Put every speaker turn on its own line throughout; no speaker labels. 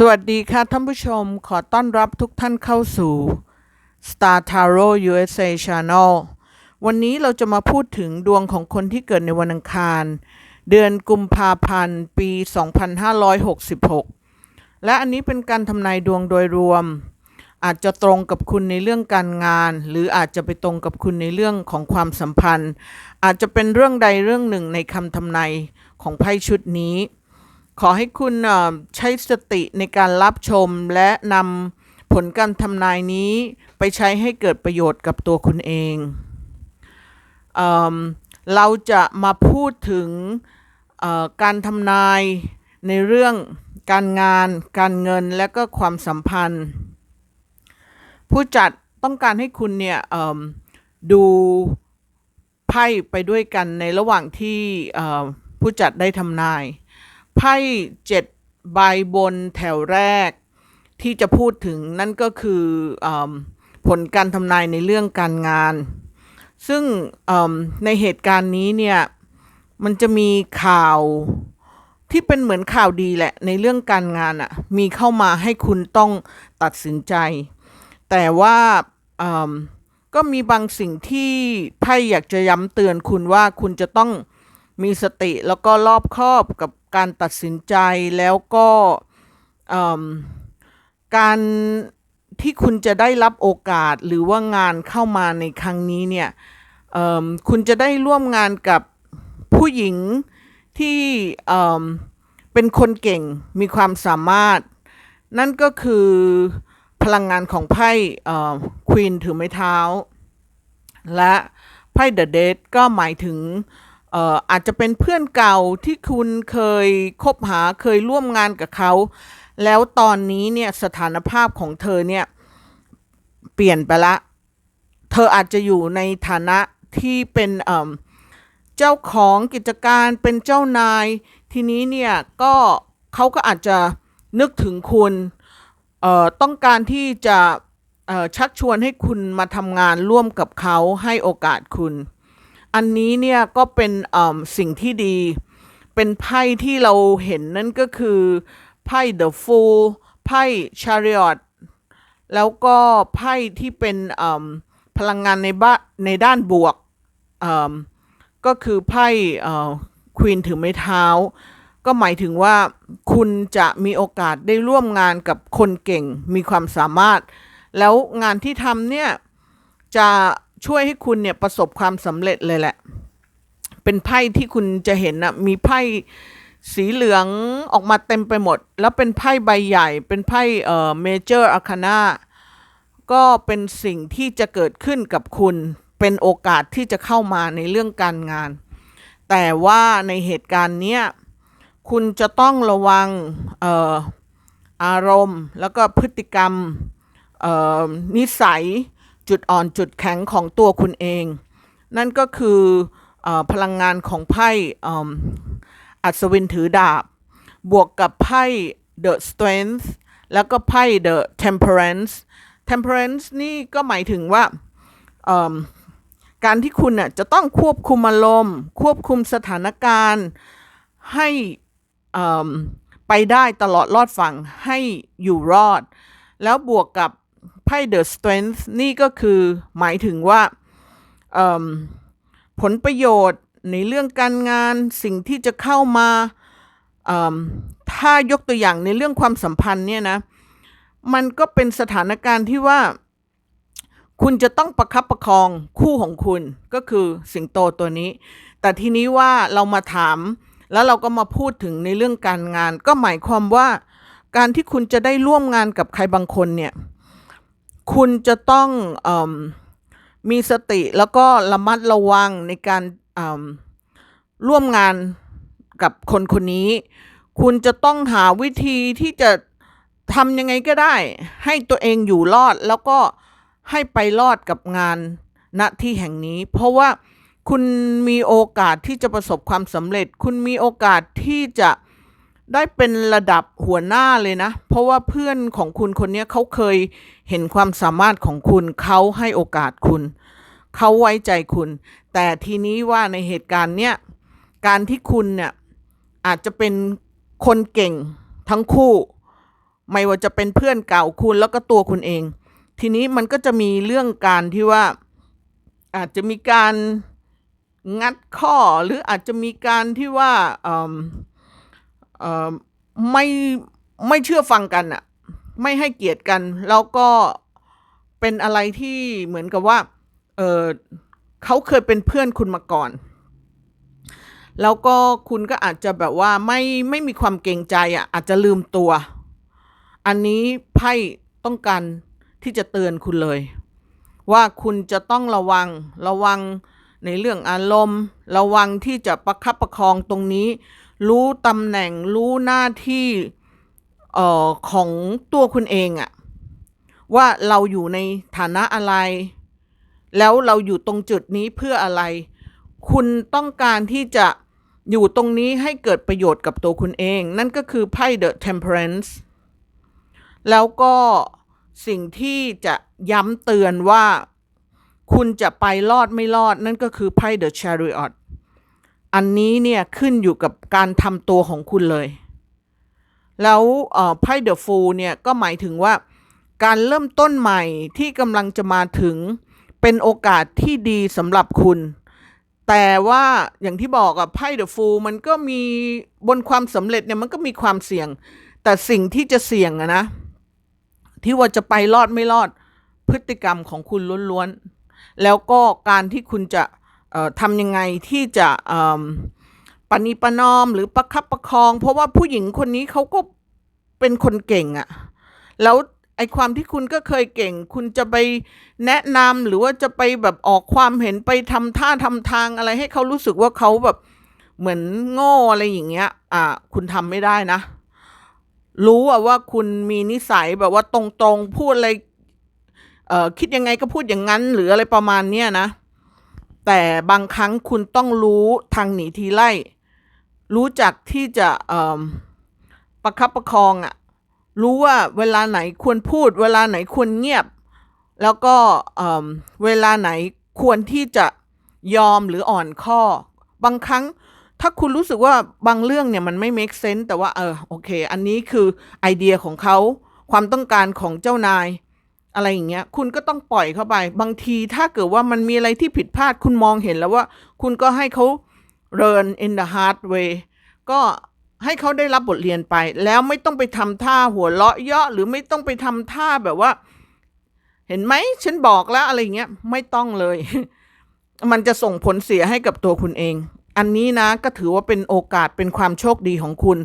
สวัสดีค่ะท่านผู้ชมขอต้อนรับทุกท่านเข้าสู่ Star Tarot USA Channel วันนี้เราจะมาพูดถึงดวงของคนที่เกิดในวันอังคาร เดือนกุมภาพันธ์ ปี 2566 และอันนี้เป็นการทำนายดวงโดยรวม อาจจะตรงกับคุณในเรื่องการงาน หรืออาจจะไปตรงกับคุณในเรื่องของความสัมพันธ์ อาจจะเป็นเรื่องใดเรื่องหนึ่งในคำทำนายของไพ่ชุดนี้ ขอให้คุณใช้สติในการรับชมและนำผลการทำนายนี้ไปใช้ให้เกิดประโยชน์กับตัวคุณเองเอเราจะมาพูดถึงการทำนายในเรื่องการงาน การเงินและก็ความสัมพันธ์ ผู้จัดต้องการให้คุณเนี่ยดูไพ่ไปด้วยกันในระหว่างที่ผู้จัดได้ทำนาย ไพ่เจ็ดใบบนแถวแรก ที่จะพูดถึงนั่นก็คืออผลการทำนายในเรื่องการงาน ซึ่งในเหตุการณ์นี้เนี่ยมันจะมีข่าวที่เป็นเหมือนข่าวดีแหละในเรื่องการงานอะ่ะมีเข้ามาให้คุณต้องตัดสินใจ แต่ว่าก็มีบางสิ่งที่ไพ่อยากจะย้ำเตือนคุณว่าคุณจะต้อง มีสติแล้วก็รอบคอบกับการตัดสินใจแล้วก็การที่คุณจะได้รับโอกาสหรือว่างานเข้ามาในครั้งนี้เนี่ยคุณจะได้ร่วมงานกับผู้หญิงที่เป็นคนเก่งมีความสามารถ นั่นก็คือพลังงานของไพ่ควีนถือไม้เท้า และไพ่เดอะเดก็หมายถึง อาจจะเป็นเพื่อนเก่าที่คุณเคยคบหาเคยร่วมงานกับเขา แล้วตอนนี้เนี่ยสถานภาพของเธอเนี่ยเปลี่ยนไปละ เธออาจจะอยู่ในฐานะที่เป็นเจ้าของกิจการเป็นเจ้านาย ทีนี้เนี่ยก็เขาก็อาจจะนึกถึงคุณต้องการที่จะชักชวนให้คุณมาทำงานร่วมกับเขาให้โอกาสคุณ อันนี้เนี่ยก็เป็นสิ่งที่ดี เป็นไพ่ที่เราเห็นนั่นก็คือไพ่ The Fool ไพ่ Chariot แล้วก็ไพ่ที่เป็นพลังงานในบ้าในด้านบวกก็คือไพ่ควีนถือไม้เท้า ก็หมายถึงว่าคุณจะมีโอกาสได้ร่วมงานกับคนเก่งมีความสามารถ แล้วงานที่ทำเนี่ยจะ ช่วยให้คุณเนี่ยประสบความสำเร็จเลยแหละ เป็นไพ่ที่คุณจะเห็นนะมีไพ่สีเหลืองออกมาเต็มไปหมด แล้วเป็นไพ่ใบใหญ่ เป็นไพ่เอ่อเมเจอร์อาคานาก็เป็นสิ่งที่จะเกิดขึ้นกับคุณ เป็นโอกาสที่จะเข้ามาในเรื่องการงาน แต่ว่าในเหตุการณ์เนี้ยคุณจะต้องระวังเอ่ออารมณ์ แล้วก็พฤติกรรมเอ่อนิสัย จุดอ่อนจุดแข็งของตัวคุณเอง นั่นก็คืออพลังงานของไพ่อัศวินถือดาบ บวกกับไพ่ The Strength แล้วก็ไพ่ The Temperance Temperance นี่ก็หมายถึงว่าการที่คุณน่ะจะต้องควบคุมอารมณ์ ควบคุมสถานการณ์ ให้ไปได้ตลอดรอดฝั่งให้อยู่รอด แล้วบวกกับ ไพ่ The Strength นี่ก็คือหมายถึงว่าผลประโยชน์ในเรื่องการงานสิ่งที่จะเข้ามาถ้ายกตัวอย่างในเรื่องความสัมพันธ์เนี่ยนะมันก็เป็นสถานการณ์ที่ว่า คุณจะต้องประคับประคองคู่ของคุณก็คือสิงโตตัวนี้ แต่ทีนี้ว่าเรามาถามแล้วเราก็มาพูดถึงในเรื่องการงาน ก็หมายความว่าการที่คุณจะได้ร่วมงานกับใครบางคนเนี่ย คุณจะต้องอมมีสติแล้วก็ระมัดระวังในการร่วมงานกับคนคนนี้ คุณจะต้องหาวิธีที่จะทำยังไงก็ได้ ให้ตัวเองอยู่รอดแล้วก็ให้ไปรอดกับงานณที่แห่งนี้ เพราะว่าคุณมีโอกาสที่จะประสบความสำเร็จ คุณมีโอกาสที่จะ ได้เป็นระดับหัวหน้าเลยนะ เพราะว่าเพื่อนของคุณคนนี้เขาเคยเห็นความสามารถของคุณเขาให้โอกาสคุณเขาไว้ใจคุณ แต่ทีนี้ว่าในเหตุการณ์เนี้ยการที่คุณเนี่ยอาจจะเป็นคนเก่งทั้งคู่ ไม่ว่าจะเป็นเพื่อนเก่าคุณแล้วก็ตัวคุณเอง ทีนี้มันก็จะมีเรื่องการที่ว่าอาจจะมีการงัดข้อหรืออาจจะมีการที่ว่า ไม่ไม่เชื่อฟังกันอะไม่ให้เกียรติกัน แล้วก็เป็นอะไรที่เหมือนกับว่าเออเขาเคยเป็นเพื่อนคุณมาก่อน แล้วก็คุณก็อาจจะแบบว่าไม่ไม่มีความเกรงใจอะอาจจะลืมตัว อันนี้ไพ่ต้องการที่จะเตือนคุณเลย ว่าคุณจะต้องระวังระวังในเรื่องอารมณ์ ระวังที่จะประคับประคองตรงนี้ รู้ตำแหน่งรู้หน้าที่เอ่อของตัวคุณเองอะว่าเราอยู่ในฐานะอะไร แล้วเราอยู่ตรงจุดนี้เพื่ออะไร คุณต้องการที่จะอยู่ตรงนี้ให้เกิดประโยชน์กับตัวคุณเอง นั่นก็คือไพ่ The Temperance แล้วก็สิ่งที่จะย้ำเตือนว่า คุณจะไปรอดไม่รอด นั่นก็คือไพ่ The Chariot อันนี้เนี่ยขึ้นอยู่กับการทำตัวของคุณเลย แล้วไพ่ The Fool เนี่ยก็หมายถึงว่าการเริ่มต้นใหม่ที่กำลังจะมาถึงเป็นโอกาสที่ดีสำหรับคุณ แต่ว่าอย่างที่บอกอะไพ่ The Fool มันก็มีบนความสำเร็จเนี่ยมันก็มีความเสี่ยง แต่สิ่งที่จะเสี่ยงอะนะ ที่ว่าจะไปรอดไม่รอดพฤติกรรมของคุณล้วนๆ แล้วก็การที่คุณจะ ทำยังไงที่จะปณิปนอมหรือประคับประคอง เพราะว่าผู้หญิงคนนี้เขาก็เป็นคนเก่งอะแล้วไอความที่คุณก็เคยเก่ง คุณจะไปแนะนำหรือว่าจะไปแบบออกความเห็นไปทำท่าทำทางอะไรให้เขารู้สึกว่าเขาแบบเหมือนโง่อะไรอย่างเงี้ย อ่า คุณทำไม่ได้นะ รู้อะว่าคุณมีนิสัยแบบว่าตรงๆ พูดอะไร เอ่อ คิดยังไงก็พูดอย่างนั้น หรืออะไรประมาณเนี้ยนะ แต่บางครั้งคุณต้องรู้ทางหนีทีไล่ รู้จักที่จะประคับประคองอะรู้ว่าเวลาไหนควรพูด เวลาไหนควรเงียบ แล้วก็เอ่อเวลาไหนควรที่จะยอมหรืออ่อนข้อ บางครั้งถ้าคุณรู้สึกว่าบางเรื่องเนี่ยมันไม่ make sense แต่ว่าเออโอเค อันนี้คือไอเดียของเขาความต้องการของเจ้านาย อะไรอย่างเงี้ย คุณก็ต้องปล่อยเข้าไป บางทีถ้าเกิดว่ามันมีอะไรที่ผิดพลาดคุณมองเห็นแล้วว่า คุณก็ให้เขา learn in the hard way ก็ให้เขาได้รับบทเรียนไป แล้วไม่ต้องไปทำท่าหัวเราะเยาะหรือไม่ต้องไปทำท่าแบบว่า เห็นไหมฉันบอกแล้วอะไรเงี้ยไม่ต้องเลย มันจะส่งผลเสียให้กับตัวคุณเอง อันนี้นะก็ถือว่าเป็นโอกาสเป็นความโชคดีของคุณ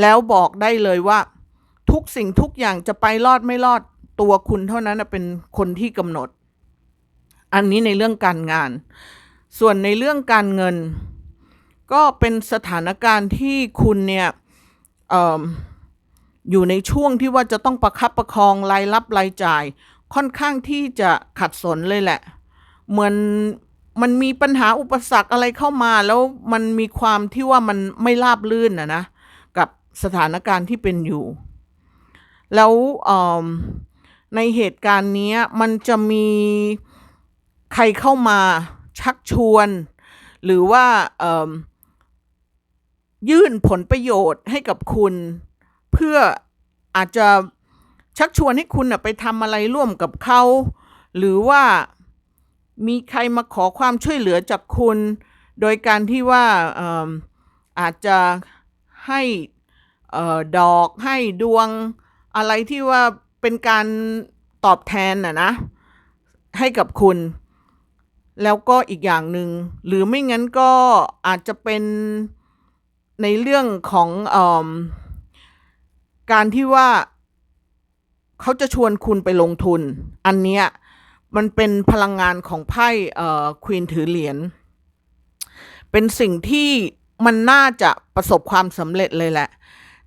แล้วบอกได้เลยว่า ทุกสิ่งทุกอย่างจะไปรอดไม่รอด ตัวคุณเท่านั้นเป็นคนที่กำหนด อันนี้ในเรื่องการงาน ส่วนในเรื่องการเงิน ก็เป็นสถานการณ์ที่คุณเนี่ยออยู่ในช่วงที่ว่าจะต้องประคับประคองรายรับรายจ่าย ค่อนข้างที่จะขัดสนเลยแหละ เหมือนมันมีปัญหาอุปสรรคอะไรเข้ามา แล้วมันมีความที่ว่ามันไม่ราบลื่นนะนะ กับสถานการณ์ที่เป็นอยู่ แล้วอ ในเหตุการณ์นี้มันจะมีใครเข้ามาชักชวน หรือว่ายื่นผลประโยชน์ให้กับคุณ เพื่ออาจจะชักชวนให้คุณไปทำอะไรร่วมกับเขา หรือว่ามีใครมาขอความช่วยเหลือจากคุณ โดยการที่ว่าอาจจะให้ดอกให้ดวงอะไรที่ว่า เป็นการตอบแทนนะนะ ให้กับคุณ แล้วก็อีกอย่างหนึ่งหรือไม่งั้นก็อาจจะเป็นในเรื่องของเอการที่ว่าเขาจะชวนคุณไปลงทุน อันเนี้ยมันเป็นพลังงานของไพ่อ่อควีนถือเหรียญ เป็นสิ่งที่มันน่าจะประสบความสำเร็จเลยแหละ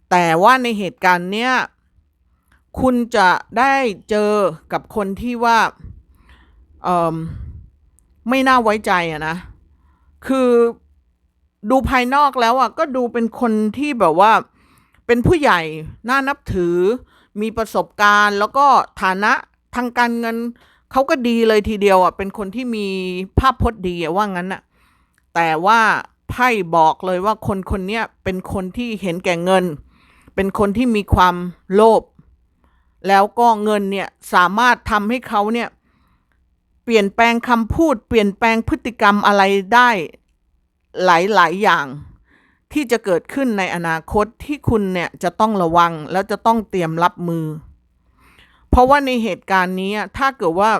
แต่ว่าในเหตุการณ์เนี้ย คุณจะได้เจอกับคนที่ว่าเออไม่น่าไว้ใจอะนะ คือดูภายนอกแล้วอะก็ดูเป็นคนที่แบบว่า เป็นผู้ใหญ่ น่านับถือ มีประสบการณ์ แล้วก็ฐานะทางการเงินเขาก็ดีเลยทีเดียวอะ เป็นคนที่มีภาพพจน์ดีว่างั้นน่ะ แต่ว่าไพ่บอกเลยว่าคนคนนี้เป็นคนที่เห็นแก่เงิน เป็นคนที่มีความโลภ แล้วก็เงินเนี่ยสามารถทำให้เขาเนี่ยเปลี่ยนแปลงคำพูด เปลี่ยนแปลงพฤติกรรมอะไรได้หลาย ๆ อย่างที่จะเกิดขึ้นในอนาคตที่คุณเนี่ยจะต้องระวังแล้วจะต้องเตรียมรับมือ เพราะว่าในเหตุการณ์นี้ถ้าเกิดว่า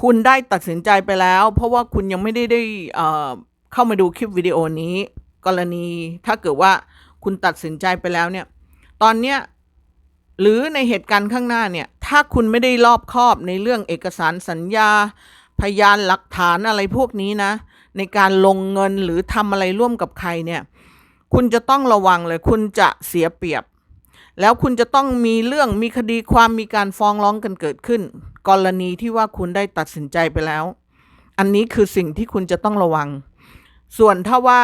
คุณได้ตัดสินใจไปแล้ว เพราะว่าคุณยังไม่ได้ได้เอ่อเข้ามาดูคลิปวิดีโอนี้ กรณีถ้าเกิดว่าคุณตัดสินใจไปแล้วเนี่ย ตอนเนี้ย หรือในเหตุการณ์ข้างหน้าเนี่ย ถ้าคุณไม่ได้รอบคอบในเรื่องเอกสารสัญญา พยานหลักฐานอะไรพวกนี้นะ ในการลงเงินหรือทำอะไรร่วมกับใครเนี่ย คุณจะต้องระวังเลย คุณจะเสียเปรียบ แล้วคุณจะต้องมีเรื่องมีคดีความมีการฟ้องร้องกันเกิดขึ้น กรณีที่ว่าคุณได้ตัดสินใจไปแล้ว อันนี้คือสิ่งที่คุณจะต้องระวัง ส่วนถ้าว่า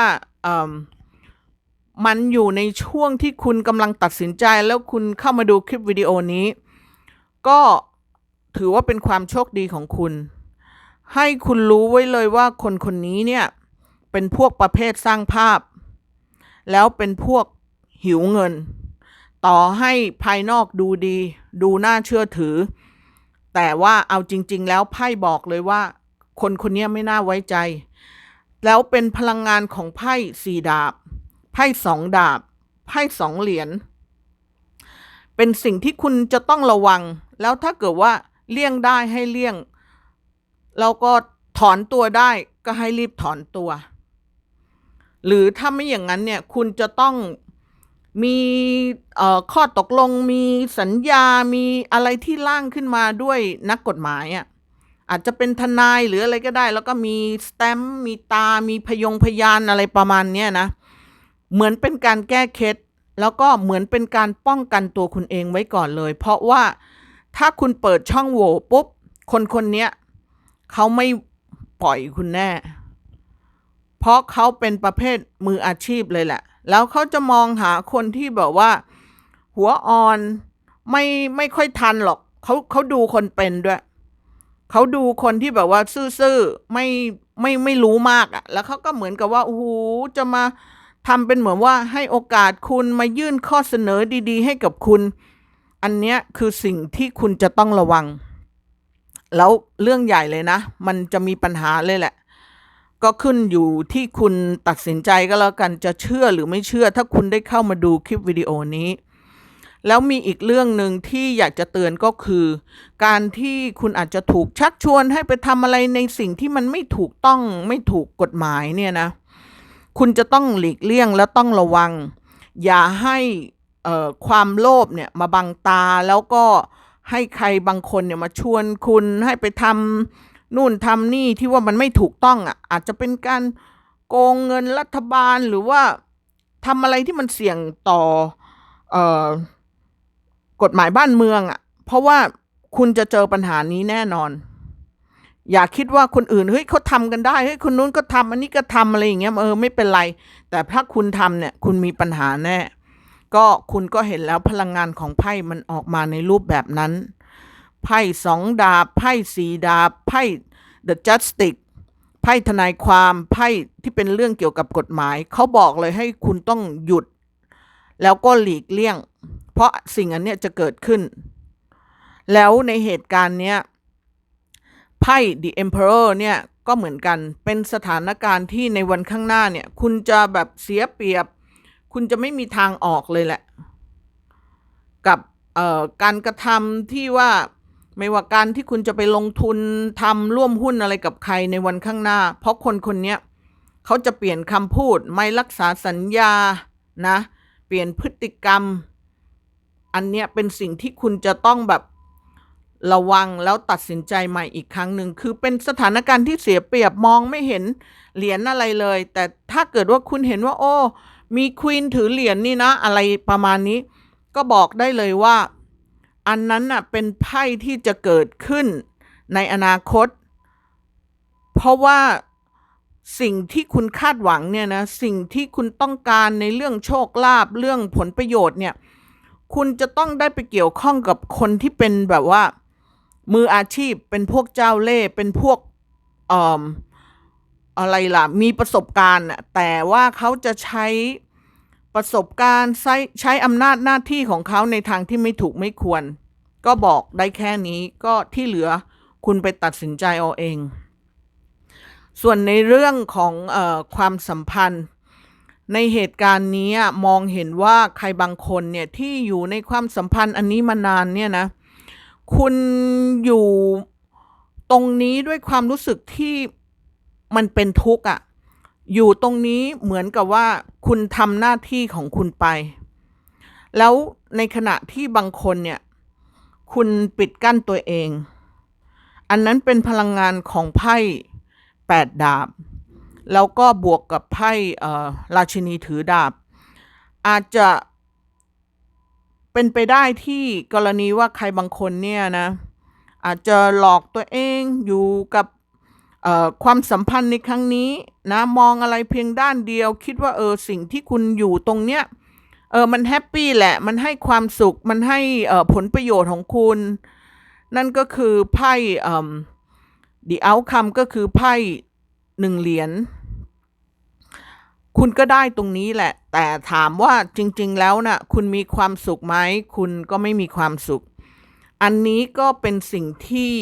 มันอยู่ในช่วงที่คุณกำลังตัดสินใจแล้วคุณเข้ามาดูคลิปวิดีโอนี้ ก็ถือว่าเป็นความโชคดีของคุณ ให้คุณรู้ไว้เลยว่าคนคนนี้เนี่ย เป็นพวกประเภทสร้างภาพ แล้วเป็นพวกหิวเงิน ต่อให้ภายนอกดูดี ดูน่าเชื่อถือ แต่ว่าเอาจริง ๆ แล้วไพ่บอกเลยว่า คนคนนี้ไม่น่าไว้ใจ แล้วเป็นพลังงานของไพ่สี่ดาบ ไพ่สองดาบ ไพ่สองเหรียญ เป็นสิ่งที่คุณจะต้องระวัง แล้วถ้าเกิดว่าเลี่ยงได้ให้เลี่ยง แล้วก็ถอนตัวได้ก็ให้รีบถอนตัว หรือถ้าไม่อย่างนั้นเนี่ย คุณจะต้องมีข้อตกลงมีสัญญา มีอะไรที่ร่างขึ้นมาด้วยนักกฎหมายอะอาจจะเป็นทนายหรืออะไรก็ได้ แล้วก็มีสแตมป์มีตา มีพยงพยานอะไรประมาณเนี้ยนะ เหมือนเป็นการแก้เคล็ดแล้วก็เหมือนเป็นการป้องกันตัวคุณเองไว้ก่อนเลย เพราะว่าถ้าคุณเปิดช่องโหว่ปุ๊บ คนคนนี้เขาไม่ปล่อยคุณแน่ เพราะเขาเป็นประเภทมืออาชีพเลยแหละ แล้วเขาจะมองหาคนที่แบบว่า หัวอ่อนไม่ไม่ค่อยทันหรอกเขาเขาดูคนเป็นด้วยเขาดูคนที่แบบว่าซื่อๆไม่ไม่ไม่รู้มากอะ่ะ แล้วเขาก็เหมือนกับว่าโอ้โหจะมา ทำเป็นเหมือนว่าให้โอกาสคุณมายื่นข้อเสนอดีๆ ให้กับคุณ อันเนี้ยคือสิ่งที่คุณจะต้องระวัง แล้วเรื่องใหญ่เลยนะ มันจะมีปัญหาเลยแหละ ก็ขึ้นอยู่ที่คุณตัดสินใจก็แล้วกันจะเชื่อหรือไม่เชื่อ ถ้าคุณได้เข้ามาดูคลิปวิดีโอนี้ แล้วมีอีกเรื่องหนึ่งที่อยากจะเตือนก็คือ การที่คุณอาจจะถูกชักชวนให้ไปทำอะไรในสิ่งที่มันไม่ถูกต้องไม่ถูกกฎหมายเนี่ยนะ คุณจะต้องหลีกเลี่ยงและต้องระวัง อย่าให้ความโลภเนี่ยมาบังตาแล้วก็ให้ใครบางคนเนี่ยมาชวนคุณให้ไปทำนู่นทำนี่ที่ว่ามันไม่ถูกต้องอะอาจจะเป็นการโกงเงินรัฐบาลหรือว่าทำอะไรที่มันเสี่ยงต่อเอ่อกฎหมายบ้านเมืองอะเพราะว่าคุณจะเจอปัญหานี้แน่นอน อย่าคิดว่าคนอื่นเฮ้ยเขาทำกันได้เฮ้ยคนนู้นก็ทำอันนี้ก็ทำอะไรอย่างเงี้ยเออไม่เป็นไร แต่ถ้าคุณทำเนี่ยคุณมีปัญหาแน่ก็คุณก็เห็นแล้วพลังงานของไพ่มันออกมาในรูปแบบนั้น ไพ่สองดาบไพ่สี่ดาบไพ่ The Justice ไพ่ทนายความไพ่ที่เป็นเรื่องเกี่ยวกับกฎหมาย เขาบอกเลยให้คุณต้องหยุด แล้วก็หลีกเลี่ยง เพราะสิ่งอันเนี้ยจะเกิดขึ้น แล้วในเหตุการณ์เนี้ย ไพ่ The Emperor เนี่ยก็เหมือนกันเป็นสถานการณ์ที่ในวันข้างหน้าเนี่ยคุณจะแบบเสียเปรียบ คุณจะไม่มีทางออกเลยแหละ กับเอ่อการกระทำที่ว่าไม่ว่าการที่คุณจะไปลงทุนทำร่วมหุ้นอะไรกับใครในวันข้างหน้า เพราะคนคนนี้เขาจะเปลี่ยนคำพูดไม่รักษาสัญญานะ เปลี่ยนพฤติกรรม อันเนี้ยเป็นสิ่งที่คุณจะต้องแบบ ระวังแล้วตัดสินใจใหม่อีกครั้งหนึ่งคือเป็นสถานการณ์ที่เสียเปรียบมองไม่เห็นเหรียญอะไรเลย แต่ถ้าเกิดว่าคุณเห็นว่า โอ้มีควีนถือเหรียญนี่นะอะไรประมาณนี้ ก็บอกได้เลยว่า อันนั้นน่ะเป็นไพ่ที่จะเกิดขึ้นในอนาคต เพราะว่าสิ่งที่คุณคาดหวังเนี่ยนะสิ่งที่คุณต้องการในเรื่องโชคลาภเรื่องผลประโยชน์เนี่ย คุณจะต้องได้ไปเกี่ยวข้องกับคนที่เป็นแบบว่า มืออาชีพเป็นพวกเจ้าเล่ห์เป็นพวกเอ่ออะไรล่ะ มีประสบการณ์แต่ว่าเขาจะใช้ประสบการณ์ใช้ใช้อำนาจหน้าที่ของเขาในทางที่ไม่ถูกไม่ควร ก็บอกได้แค่นี้ก็ที่เหลือคุณไปตัดสินใจเอาเอง ส่วนในเรื่องของออความสัมพันธ์ ในเหตุการณ์นี้มองเห็นว่าใครบางคนเนี่ยที่อยู่ในความสัมพันธ์อันนี้มานานเนี่ยนะ คุณอยู่ตรงนี้ด้วยความรู้สึกที่มันเป็นทุกข์อะ อยู่ตรงนี้เหมือนกับว่าคุณทำหน้าที่ของคุณไป แล้วในขณะที่บางคนเนี่ย คุณปิดกั้นตัวเอง อันนั้นเป็นพลังงานของไพ่แปดดาบ แล้วก็บวกกับไพ่ราชินีถือดาบ อาจจะ เป็นไปได้ที่กรณีว่าใครบางคนเนี่ยนะอาจจะหลอกตัวเองอยู่กับความสัมพันธ์ในครั้งนี้นะมองอะไรเพียงด้านเดียว คิดว่าเออสิ่งที่คุณอยู่ตรงเนี้ยเออมันแฮปปี้แหละ มันให้ความสุขมันให้ผลประโยชน์ของคุณ นั่นก็คือไพ่เอ่อ the outcome ก็คือไพ่หนึ่งเหรียญ คุณก็ได้ตรงนี้แหละ แต่ถามว่าจริง ๆ แล้วนะ่ะคุณมีความสุขไหมคุณก็ไม่มีความสุข อันนี้ก็เป็นสิ่งที่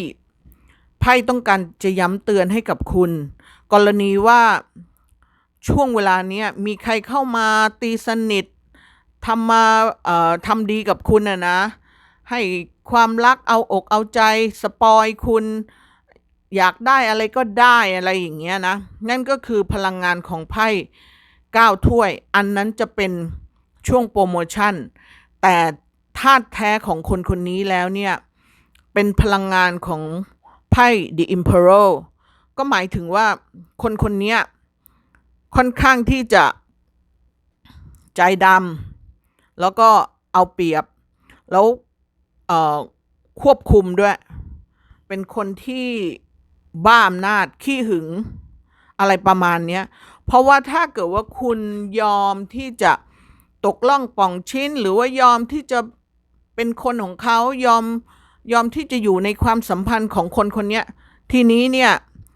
ไพ่ต้องการจะย้ำเตือนให้กับคุณ กรณีว่าช่วงเวลาเนี้ยมีใครเข้ามาตีสนิททำมาเอ่อทำดีกับคุณอะนะ ให้ความรักเอาอกเอาใจสปอยคุณ อยากได้อะไรก็ได้อะไรอย่างเงี้ยนะ นั่นก็คือพลังงานของไพ่ เก้าถ้วย อันนั้นจะเป็นช่วงโปรโมชั่น แต่ธาตุแท้ของคนคนนี้แล้วเนี่ย เป็นพลังงานของไพ่ The Emperor ก็หมายถึงว่าคนคนนี้ค่อนข้างที่จะใจดำแล้วก็เอาเปรียบ แล้วควบคุมด้วย เป็นคนที่บ้าอำนาจขี้หึงอะไรประมาณนี้ เพราะว่าถ้าเกิดว่าคุณยอมที่จะตกล่องป่องชิ้น หรือว่ายอมที่จะเป็นคนของเขายอมยอมที่จะอยู่ในความสัมพันธ์ของคนคนนี้ทีนี้เนี่ย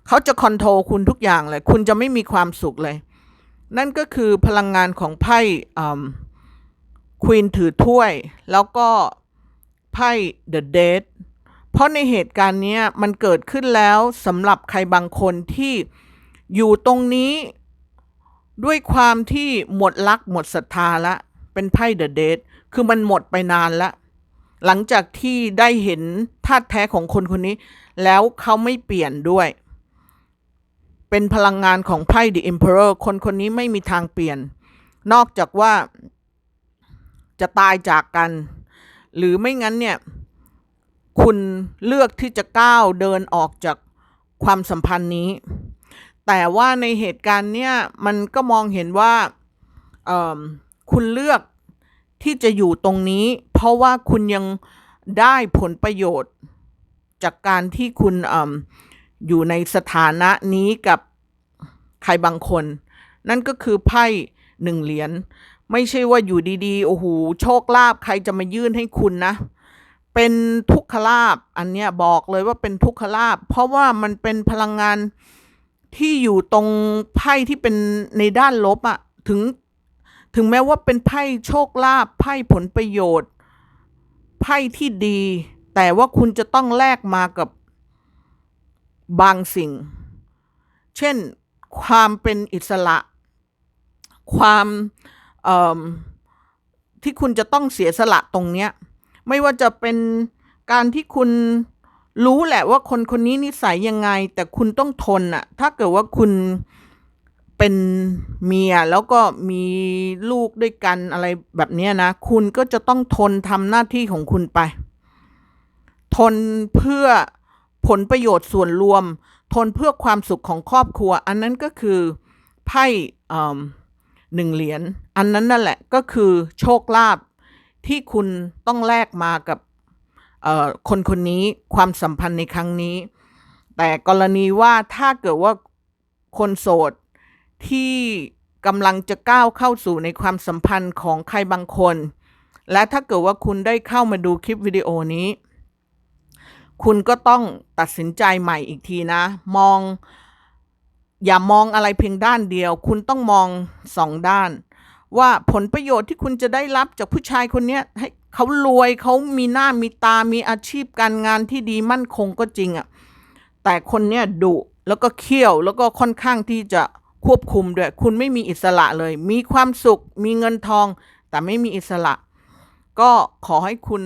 เขาจะคอนโทรลคุณทุกอย่างเลย คุณจะไม่มีความสุขเลย นั่นก็คือพลังงานของไพ่ควีนถือถ้วย แล้วก็ไพ่ The Dead เพราะในเหตุการณ์นี้มันเกิดขึ้นแล้วสำหรับใครบางคนที่อยู่ตรงนี้ ด้วยความที่หมดรักหมดศรัทธาละ เป็นไพ่ The Dead คือมันหมดไปนานละหลังจากที่ได้เห็นธาตุแท้ของคนคนนี้ แล้วเขาไม่เปลี่ยนด้วย เป็นพลังงานของไพ่ The Emperor คนคนนี้ไม่มีทางเปลี่ยน นอกจากว่าจะตายจากกัน หรือไม่งั้นเนี่ย คุณเลือกที่จะก้าวเดินออกจากความสัมพันธ์นี้ แต่ว่าในเหตุการณ์เนี่ยมันก็มองเห็นว่าคุณเลือกที่จะอยู่ตรงนี้ เพราะว่าคุณยังได้ผลประโยชน์ จากการที่คุณออยู่ในสถานะนี้กับใครบางคน นั่นก็คือไพ่หนึ่งเหรียญไม่ใช่ว่าอยู่ดีๆ โอ้โห โชคลาภใครจะมายื่นให้คุณนะ เป็นทุกขลาบอันเนี้ยบอกเลยว่าเป็นทุกขลาบเพราะว่ามันเป็นพลังงาน ที่อยู่ตรงไพ่ที่เป็นในด้านลบอะถึงถึงแม้ว่าเป็นไพ่โชคลาภไพ่ผลประโยชน์ ไพ่ที่ดี แต่ว่าคุณจะต้องแลกมากับบางสิ่ง เช่นความเป็นอิสระ ความเอิ่มที่คุณจะต้องเสียสละตรงเนี้ย ไม่ว่าจะเป็นการที่คุณ รู้แหละว่าคนคนนี้นิสัยยังไง แต่คุณต้องทนอะถ้าเกิดว่าคุณเป็นเมียแล้วก็มีลูกด้วยกันอะไรแบบนี้นะ คุณก็จะต้องทนทำหน้าที่ของคุณไป ทนเพื่อผลประโยชน์ส่วนรวม ทนเพื่อความสุขของครอบครัว อันนั้นก็คือไพ่เออหนึ่งเหรียญอันนั้นนั่นแหละก็คือโชคลาภที่คุณต้องแลกมากับ คนคนนี้ความสัมพันธ์ในครั้งนี้ แต่กรณีว่าถ้าเกิดว่าคนโสดที่กำลังจะก้าวเข้าสู่ในความสัมพันธ์ของใครบางคน และถ้าเกิดว่าคุณได้เข้ามาดูคลิปวิดีโอนี้ คุณก็ต้องตัดสินใจใหม่อีกทีนะ มอง อย่ามองอะไรเพียงด้านเดียว คุณต้องมองสองด้าน ว่าผลประโยชน์ที่คุณจะได้รับจากผู้ชายคนนี้ให้ เขารวยเขามีหน้ามีตามีอาชีพการงานที่ดีมั่นคงก็จริงอะแต่คนเนี้ยดุแล้วก็เขี้ยวแล้วก็ค่อนข้างที่จะควบคุมด้วย คุณไม่มีอิสระเลย มีความสุข มีเงินทอง แต่ไม่มีอิสระ ก็ขอให้คุณ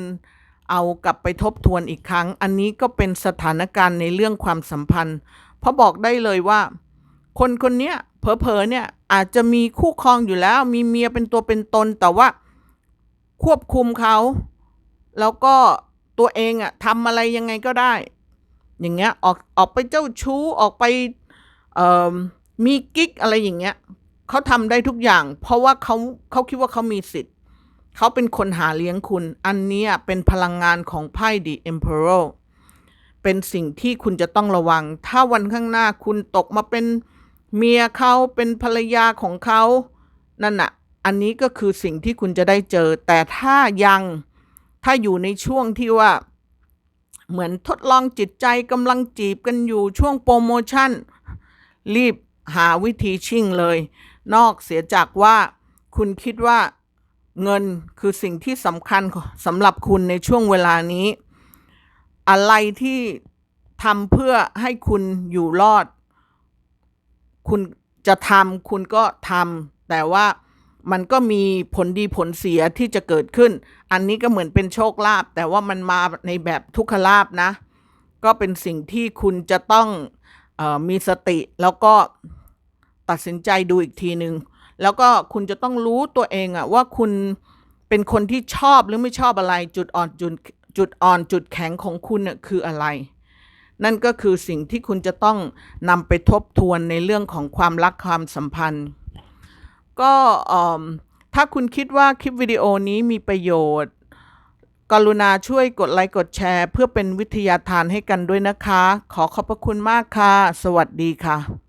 เอากลับไปทบทวนอีกครั้ง อันนี้ก็เป็นสถานการณ์ในเรื่องความสัมพันธ์ เพราะบอกได้เลยว่า คนคนเนี้ยเผลอๆเนี่ยอาจจะมีคู่ครองอยู่แล้ว มีเมียเป็นตัวเป็นตน แต่ว่า ควบคุมเขา แล้วก็ตัวเองอะทำอะไรยังไงก็ได้ อย่างเงี้ยออกออกไปเจ้าชู้ออกไปมีกิ๊กอะไรอย่างเงี้ยเขาทำได้ทุกอย่าง เพราะว่าเขาเขาคิดว่าเขามีสิทธิ์เขาเป็นคนหาเลี้ยงคุณ อันนี้เป็นพลังงานของไพ่ The Emperor เป็นสิ่งที่คุณจะต้องระวัง ถ้าวันข้างหน้าคุณตกมาเป็นเมียเขาเป็นภรรยาของเขานั่นน่ะ อันนี้ก็คือสิ่งที่คุณจะได้เจอ แต่ถ้ายังถ้าอยู่ในช่วงที่ว่า เหมือนทดลองจิตใจกำลังจีบกันอยู่ช่วงโปรโมชั่น รีบหาวิธีชิ่งเลย นอกเสียจากว่าคุณคิดว่าเงินคือสิ่งที่สำคัญสำหรับคุณในช่วงเวลานี้ อะไรที่ทำเพื่อให้คุณอยู่รอด คุณจะทำคุณก็ทำแต่ว่า มันก็มีผลดีผลเสียที่จะเกิดขึ้น อันนี้ก็เหมือนเป็นโชคลาภแต่ว่ามันมาในแบบทุกขลาภนะ ก็เป็นสิ่งที่คุณจะต้องออมีสติแล้วก็ตัดสินใจดูอีกทีหนึ่งแล้วก็คุณจะต้องรู้ตัวเองอะว่าคุณเป็นคนที่ชอบหรือไม่ชอบอะไรจุดอ่อนจุดจุดอ่อนจุดแข็งของคุณน่ะคืออะไร นั่นก็คือสิ่งที่คุณจะต้องนำไปทบทวนในเรื่องของความรักความสัมพันธ์ ก็ถ้าคุณคิดว่าคลิปวิดีโอนี้มีประโยชน์ กรุณาช่วยกดไลค์กดแชร์ เพื่อเป็นวิทยาทานให้กันด้วยนะคะ ขอขอบพระคุณมากค่ะ สวัสดีค่ะ